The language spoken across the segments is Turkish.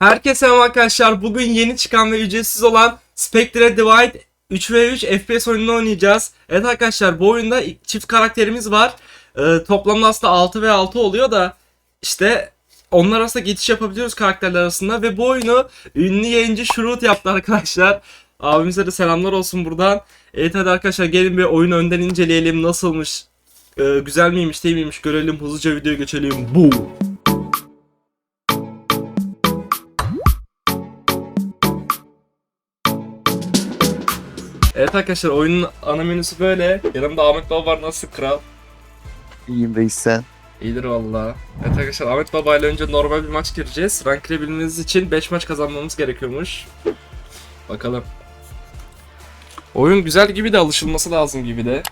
Herkese selam arkadaşlar. Bugün yeni çıkan ve ücretsiz olan Spectre Divide 3v3 FPS oyununu oynayacağız. Evet arkadaşlar bu oyunda çift karakterimiz var. Ee, toplamda aslında 6 ve 6 oluyor da işte onlar arasında geçiş yapabiliyoruz karakterler arasında ve bu oyunu ünlü yayıncı Shroot yaptı arkadaşlar. Abimize de selamlar olsun buradan. Evet hadi arkadaşlar gelin bir oyunu önden inceleyelim. Nasılmış? Ee, güzel miymiş değil miymiş görelim. Hızlıca videoya geçelim. Bu. Evet arkadaşlar oyunun ana menüsü böyle. Yanımda Ahmet Baba var nasıl kral? İyiyim reis sen. İyidir valla. Evet arkadaşlar Ahmet Baba ile önce normal bir maç gireceğiz. Rank girebilmeniz için 5 maç kazanmamız gerekiyormuş. Bakalım. Oyun güzel gibi de alışılması lazım gibi de.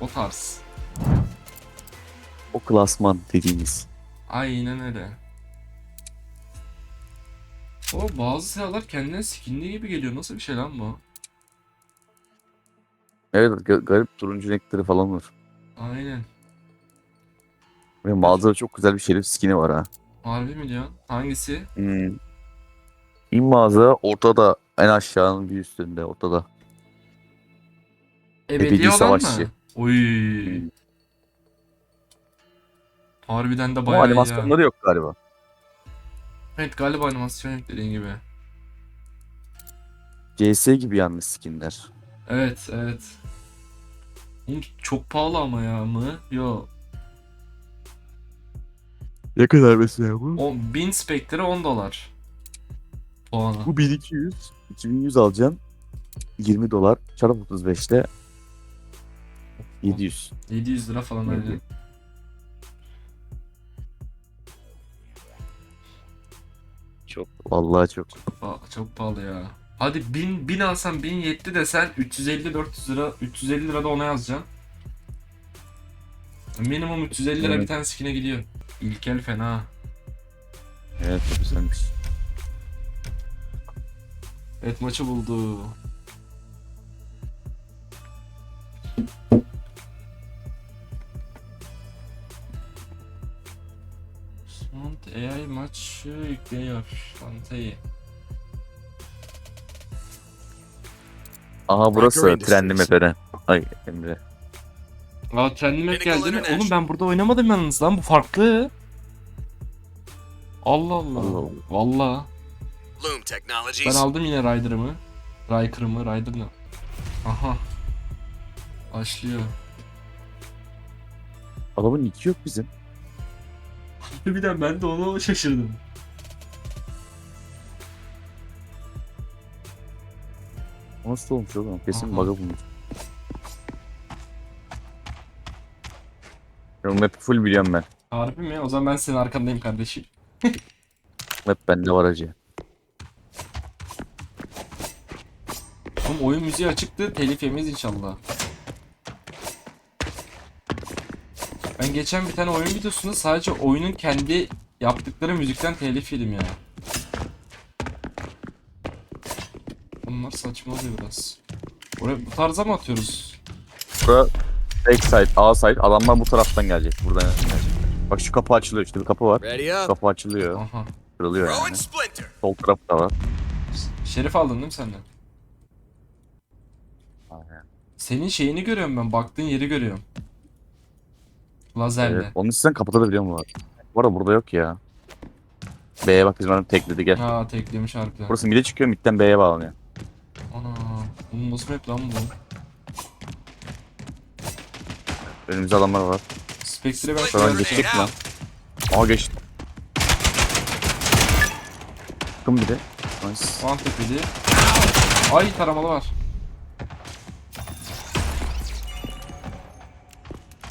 O tarz. O klasman dediğimiz. Aynen öyle. O bazı silahlar kendine skinli gibi geliyor. Nasıl bir şey lan bu? Evet ga- garip turuncu renkleri falan var. Aynen. Ve mağazada çok güzel bir şerif skini var ha. Harbi mi diyorsun? Hangisi? Hmm. İn mağaza ortada en aşağının bir üstünde ortada. Ebedi, Ebedi olan savaşçı. mı? Oy. Hmm. Harbiden de Ama bayağı iyi ya. animasyonları yok galiba. Evet galiba animasyon yok dediğin gibi. CS gibi yalnız skinler. Evet evet. Oğlum çok pahalı ama ya mı? Yo. Ne kadar mesela bu? 10, 1000 Spectre 10 dolar. Puanı. Bu 1200. 2100 alacaksın. 20 dolar. Çarp 35'te 700. 700 lira falan öyle. Çok. Vallahi çok. Pa- çok pahalı ya. Hadi 1000 1000 alsan 1000 yetti desen 350 400 lira 350 lira da ona yazacaksın. Minimum 350 lira bir Evet. tane skin'e gidiyor. İlkel fena. Evet çok güzelmiş. Evet maçı buldu. AI maçı yükleniyor. Fantayı. Aha burası trenli mepere. Ay Emre. Aa trendy map geldi mi? Oğlum ben burada oynamadım yalnız lan bu farklı. Allah Allah. Allah. Valla. Ben aldım yine Ryder'ımı. Ryker'ımı, Ryder ne? Aha. Başlıyor. Adamın niki yok bizim. Bir de ben de onu şaşırdım. Nasıl olmuş oğlum? Kesin Aha. bug'ı bulmuş. Yo, map full biliyorum ben. Harbi mi? O zaman ben senin arkandayım kardeşim. Map bende var acı. Oğlum oyun müziği açıktı. Telif yemeyiz inşallah. Ben geçen bir tane oyun videosunda sadece oyunun kendi yaptıkları müzikten telif yedim ya. Bunlar saçmalıyor biraz. Oraya bu tarza mı atıyoruz? Bura back side, A side. Adamlar bu taraftan gelecek. Buradan gelecek. Bak şu kapı açılıyor işte bir kapı var. Ready up. Kapı açılıyor. Aha. Kırılıyor Throw yani. and splinter. Sol taraf da var. Şerif aldın değil mi sen de? Senin şeyini görüyorum ben. Baktığın yeri görüyorum. Lazerle. Evet, onu sen kapatabiliyor mu var? Bu arada burada yok ya. B'ye bak bizim adam tekledi gel. Ha teklemiş harbiden. Burası mid'e çıkıyor midden B'ye bağlanıyor. Ana. Oğlum nasıl map lan bu? Önümüzde adamlar var. Spectre'e ben Şuradan mi lan? Aa geçti. Bakın bir de. Nice. One tepeli. Ay taramalı var.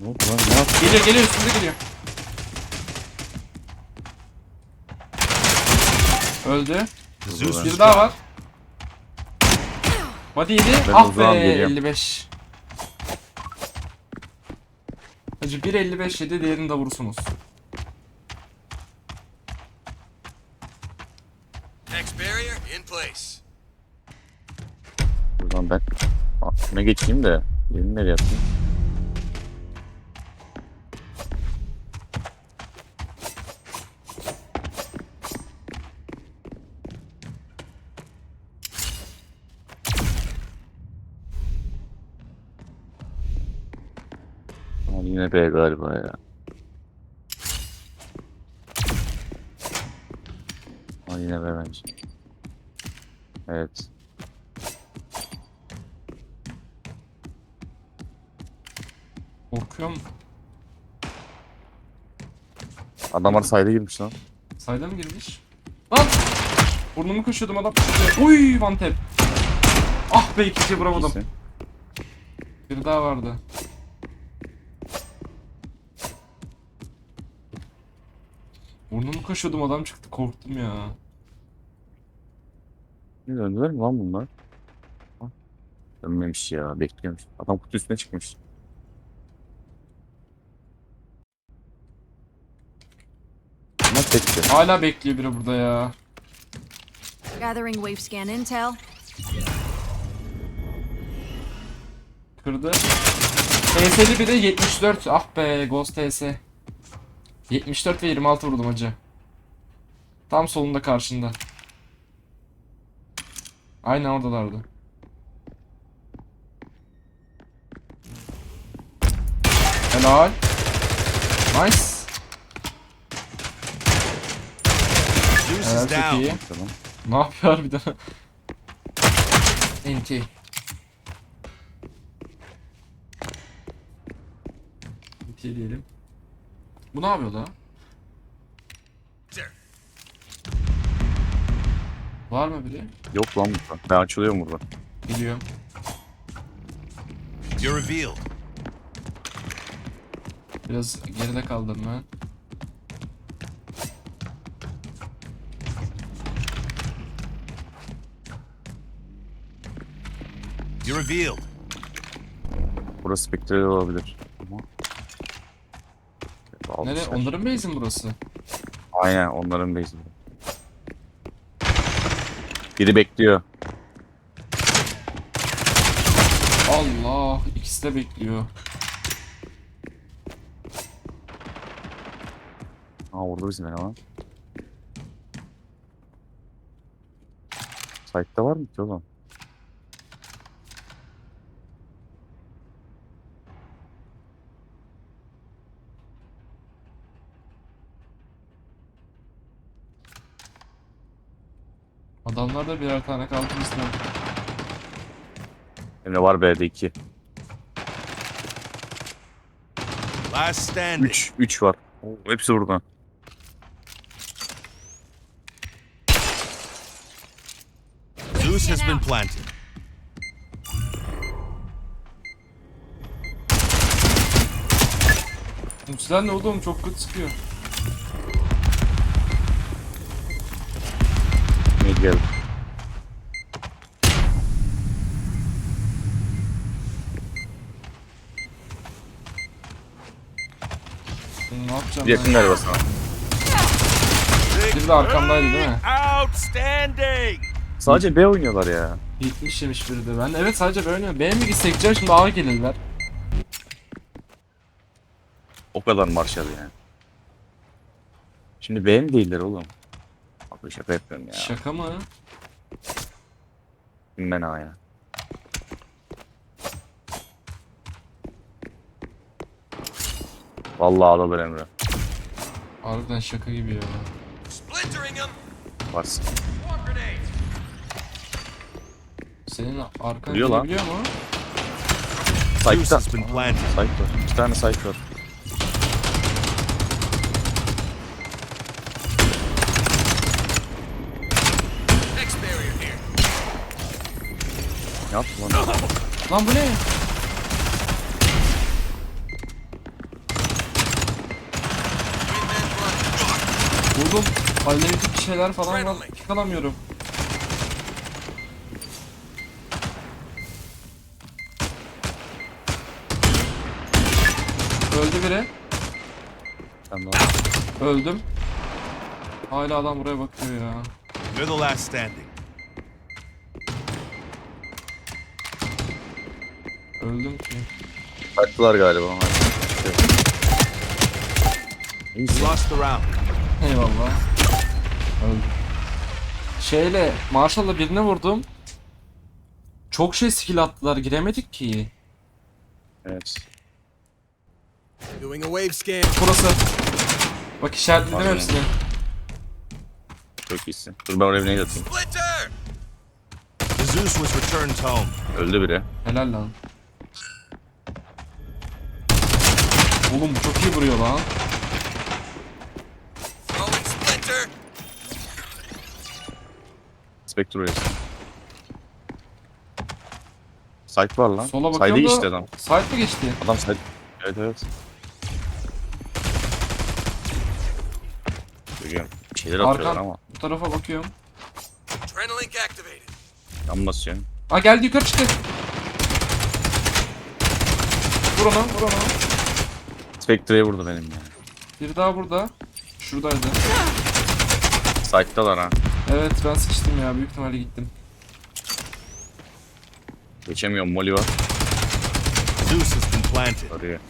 Ne oldu lan? Ne yaptı? Geliyor geliyor üstümüze geliyor. Öldü. Zeus Bir daha var. Body yedi. Ben ah be uzağım, geliyorum. 55. Hacı 1.55 yedi diğerini de vurursunuz. Next barrier in place. Buradan ben Aa, şuna geçeyim de yerini nereye atayım? Yine B galiba ya. Aa, yine B bence. Evet. Korkuyorum. Adamlar sayda girmiş lan. Sayda mı girmiş? Lan! Burnumu kaşıyordum adam. Uy one tap. Ah be ikinciye vuramadım. İyisin. Biri daha vardı. Kaşıyordum adam çıktı korktum ya. Ne döndüler mi lan bunlar? Ha, Dönmemiş ya bekliyormuş. Adam kutu üstüne çıkmış. Ama tekti. Hala bekliyor biri burada ya. Gathering wave scan intel. Kırdı. TS'li bir de 74. Ah be Ghost TS. 74 ve 26 vurdum acı. Tam solunda karşında. Aynen oradalardı. Helal. Nice. Helal çok down. iyi. Tamam. Ne yapıyor harbiden? NT. NT diyelim. Bu ne yapıyor da? Var mı biri? Yok lan burada. Ben açılıyorum burada. Geliyor. You're revealed. Biraz geride kaldım ben. You're revealed. Burası spektral olabilir. Ama... Nere? Onların base'i mi burası? Aynen onların base'i. Biri bekliyor. Allah! ikisi de bekliyor. Aa orada bizim eleman. Site'da var mı ki oğlum? Adamlarda birer tane kaldı bizden. Emre var B'de 2. Last standing. 3. 3 var. Oo, hepsi burada. Zeus has been planted. Ultiler ne oğlum çok kötü sıkıyor. Geldi. Ne yapacağım Bir yakın ben? galiba sana. Biri de arkamdaydı değil mi? Outstanding. Sadece B oynuyorlar ya. 70 yemiş biri de. Ben evet sadece böyle oynuyorum. Benim mi gitsek canım şimdi ağır gelirler. O kadar marşalı yani. Şimdi B mi değiller oğlum? Abi şaka yapıyorum ya. Şaka mı? Ben ha ya. Vallahi alırlar Emre. Harbiden şaka gibi ya. Varsın. Senin arkan Vuruyor lan. gelebiliyor mu? Site var. İki tane site var. Next barrier here. Yaptı lan? Lan bu ne? Vurdum. Bir şeyler falan var. Yakalamıyorum. Öldü biri. Öldüm. Hala adam buraya bakıyor ya. You're the last standing. Öldüm ki. Site'dılar galiba. You lost the round. Eyvallah. Öldüm. Şeyle Marshall'la birine vurdum. Çok şey skill attılar giremedik ki. Evet. Doing a wave scan. Burası. Bak işaretledim Pardon. hepsini. Çok iyisin. Dur ben oraya bir nade atayım. Splinter! Zeus was returned home. Öldü biri. Helal lan. Oğlum bu çok iyi vuruyor lan. Spectre oraya. Site var lan. Sola bakıyorum geçti da. adam. Site mi geçti? Adam side. Evet evet. Görüyorum. Bir şeyler atıyorlar Arkan. ama. Bu tarafa bakıyorum. Yan basıyorsun. Aa geldi yukarı çıktı. Vur ona, vur ona. Spectre'ye vurdu benim ya. Biri daha burada. Şuradaydı. Site'dalar ha. Evet ben sıkıştım ya büyük ihtimalle gittim. Geçemiyorum. Molly var. Zeus has been planted. Arıyor.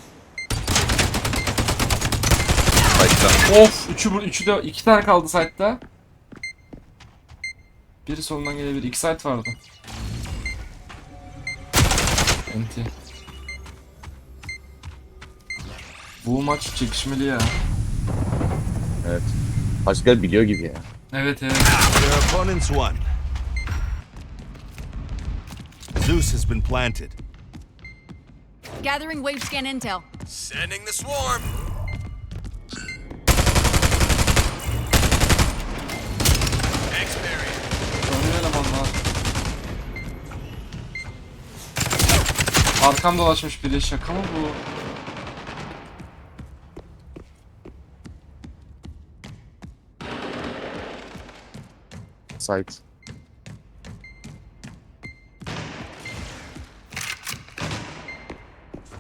Site'da. Of üçü bu üçü de iki tane kaldı site'da. Biri solundan gelebilir. İki site vardı. Enti. Bu maç çekişmeli ya. Evet. Pascal biliyor gibi ya. Evet evet. Their opponents won. Zeus has been planted. Gathering wave scan intel. Sending the swarm. X-Barrier. Dönüyor elemanlar. Arkam dolaşmış biri. Şaka mı bu? Site.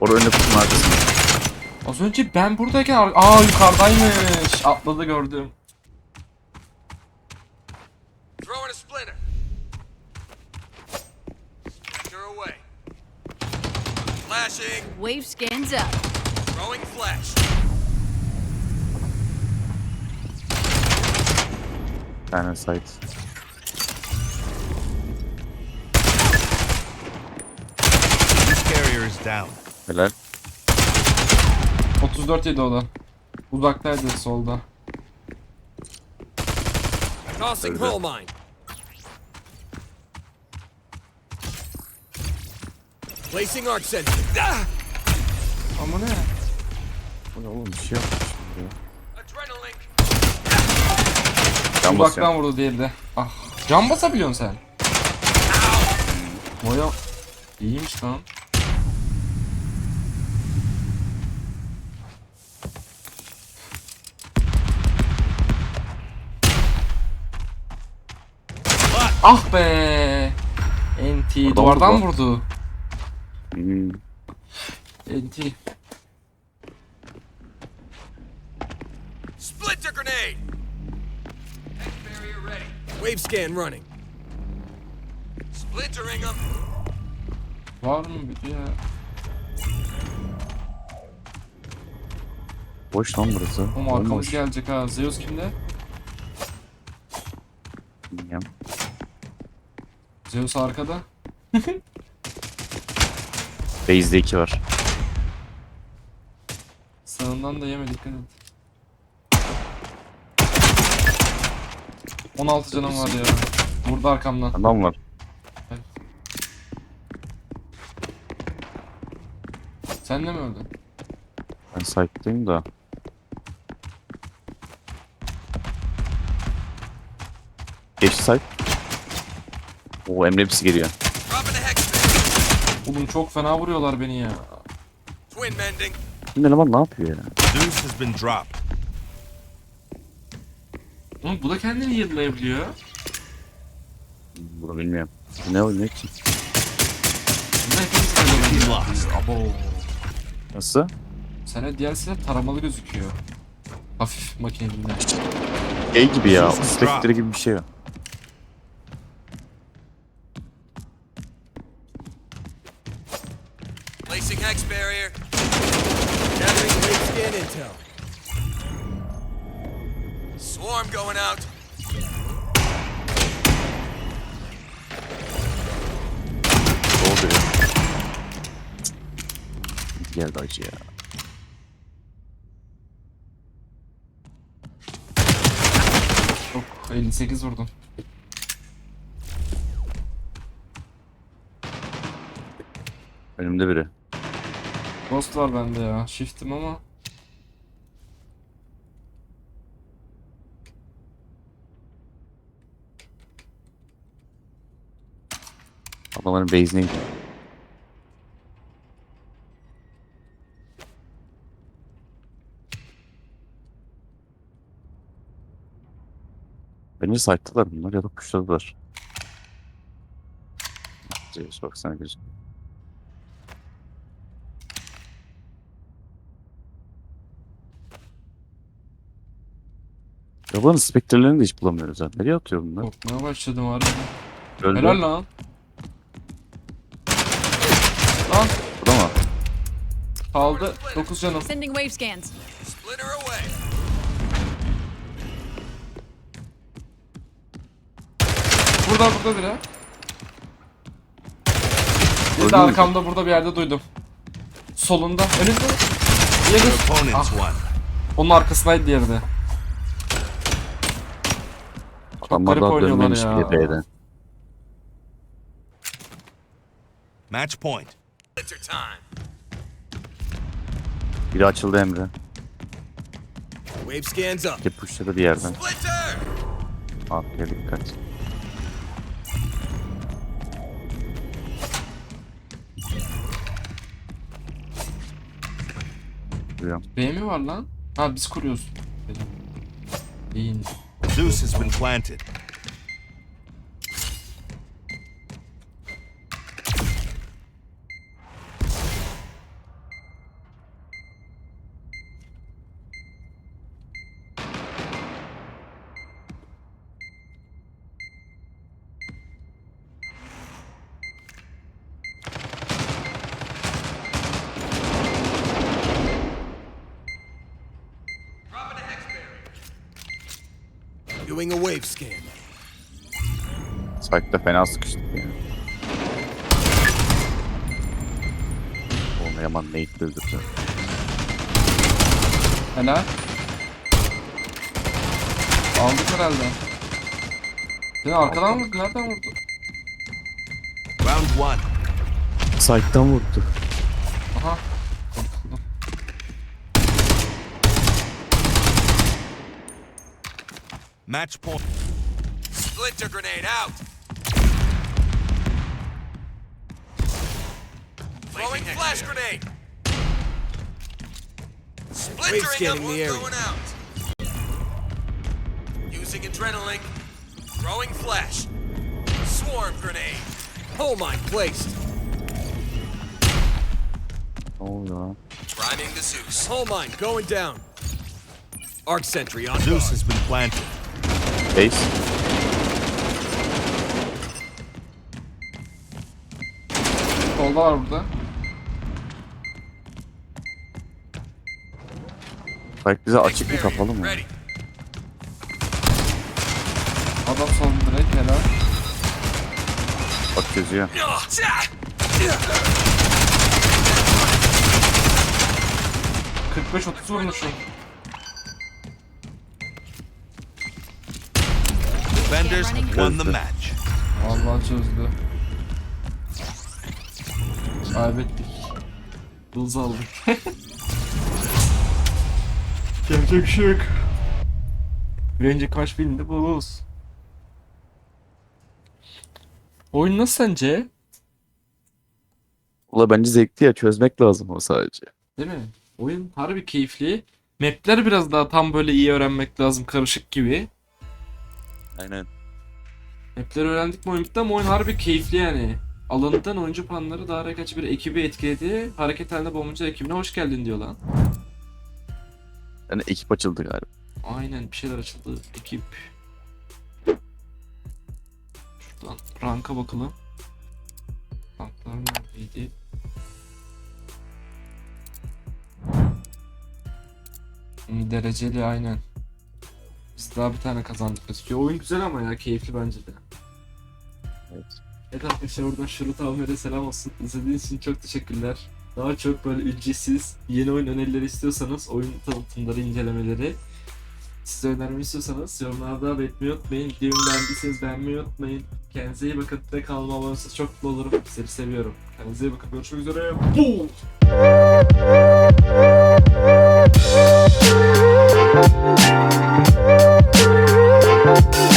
Orada önde kutunun arkasında. Az önce ben buradayken ar- aa yukarıdaymış. Atladı gördüm. Throwing a splinter. Splinter away. Flashing. Wave scans up. Throwing flash. Bir tane site. İs down. Helal. 34 yedi o da. Uzaktaydı solda. Tossing hull mine. Placing arc sensor. Ah! Ama ne? Bu ne oğlum bir şey yapmış. Adrenaline. Can basıyorum. Uzaktan vurdu diğeri de. Ah. Can basabiliyorsun sen. Boya iyiymiş lan. Ah be. NT Oradan duvardan vurdu. vurdu. Hmm. NT. Splinter grenade. X-Barrier ready. Wave scan running. Splintering them. Var mı bir ya? Boş lan burası. Oğlum arkamız Bomboş. gelecek ha. Zeus kimde? Bilmiyorum. Zeus arkada. Base'de 2 var. Sağından da yeme dikkat et. 16 canım var ya. Burada arkamdan. Adam var. Sen de mi öldün? Ben site'dayım da. Geçti site. Oo Emre hepsi geliyor. Oğlum çok fena vuruyorlar beni ya. Twin mending. Şimdi eleman ne yapıyor ya? Zeus has been dropped. Oğlum bu da kendini yıllayabiliyor. Bunu bilmiyorum. Ne oynuyor ki? Bu da hepimiz böyle He oynuyor. lost. Abo. Nasıl? Sana diğer silah taramalı gözüküyor. Hafif makineli. Şey gibi ya. Spectre gibi bir şey var. That intel. Swarm going out. Ne oldu? Geldi acı ya. Yok 58 vurdum. Önümde biri. Ghost var bende ya. Shift'im ama Adamların base'ine gidiyor. Bence site'dalar bunlar ya da pushladılar. Zeus baksana gözüm. Yabanın spektrlerini de hiç bulamıyoruz ha. Nereye atıyor bunlar? Korkmaya başladım harbi. Öldü. Helal. Lan Burada mı? Kaldı 9 canım. Sending wave scans. Splinter away. Burada burada biri. Bir Öldü de mü? arkamda burada bir yerde duydum. Solunda. Önünde. Diğeri. Opponent's Ah. Onun arkasındaydı diğeri de. Adamlar garip daha oynuyorlar dönmemiş ya. bile B'den. Match point. Splinter time. Biri açıldı Emre. Wave scans up. Bir pushladı bir yerden. Splinter! Arkaya dikkat. Duyuyorum. B mi var lan? Ha biz kuruyoruz. İyi. Zeus has been planted. Doing a wave scan. Site'da fena sıkıştık yani. Oğlum Yaman itti öldürdü. Helal. Aldık herhalde. Seni arkadan vurdu. Nereden vurdu? Round one. Site'dan vurdu. Match point. Splinter grenade out. Throwing flash grenade. Splintering them, one going out. Using adrenaline. Throwing flash. Swarm grenade. Oh Hole mine placed. Ne oluyor lan? Priming the Zeus. Oh Hole mine going down. Arc sentry on Zeus has been planted. Base. Solda var burada. Site bize açık mı kapalı mı? Adam solda direkt helal. Bak çözüyor. 45-30 vurmuşum. Defenders won the match. Vallahi çözdü. Kaybettik. Buz aldık. Bir şey yok. Bir önceki maç filmde buz. Oyun nasıl sence? Ula bence zevkli ya çözmek lazım o sadece. Değil mi? Oyun harbi keyifli. Map'ler biraz daha tam böyle iyi öğrenmek lazım karışık gibi. Aynen. Map'leri öğrendik mi oyun bitti ama oyun harbi keyifli yani. Alanından oyuncu panları daha rekabetçi bir ekibi etkiledi. Hareket halinde bombacı ekibine hoş geldin diyor lan. Yani ekip açıldı galiba. Aynen bir şeyler açıldı. Ekip. Şuradan ranka bakalım. Ranklar neredeydi? Dereceli aynen. Biz daha bir tane kazandık gözüküyor. Oyun güzel ama ya keyifli bence de. Evet. Evet arkadaşlar buradan Şurut Ahmet'e selam olsun. İzlediğiniz için çok teşekkürler. Daha çok böyle ücretsiz yeni oyun önerileri istiyorsanız oyun tanıtımları, incelemeleri Size önerimi istiyorsanız yorumlarda belirtmeyi unutmayın. Videomu beğendiyseniz beğenmeyi unutmayın. Kendinize iyi bakın ve kanalıma abone olursanız çok mutlu olurum. Sizleri seviyorum. Kendinize iyi bakın. Görüşmek üzere. Boom. Thank you.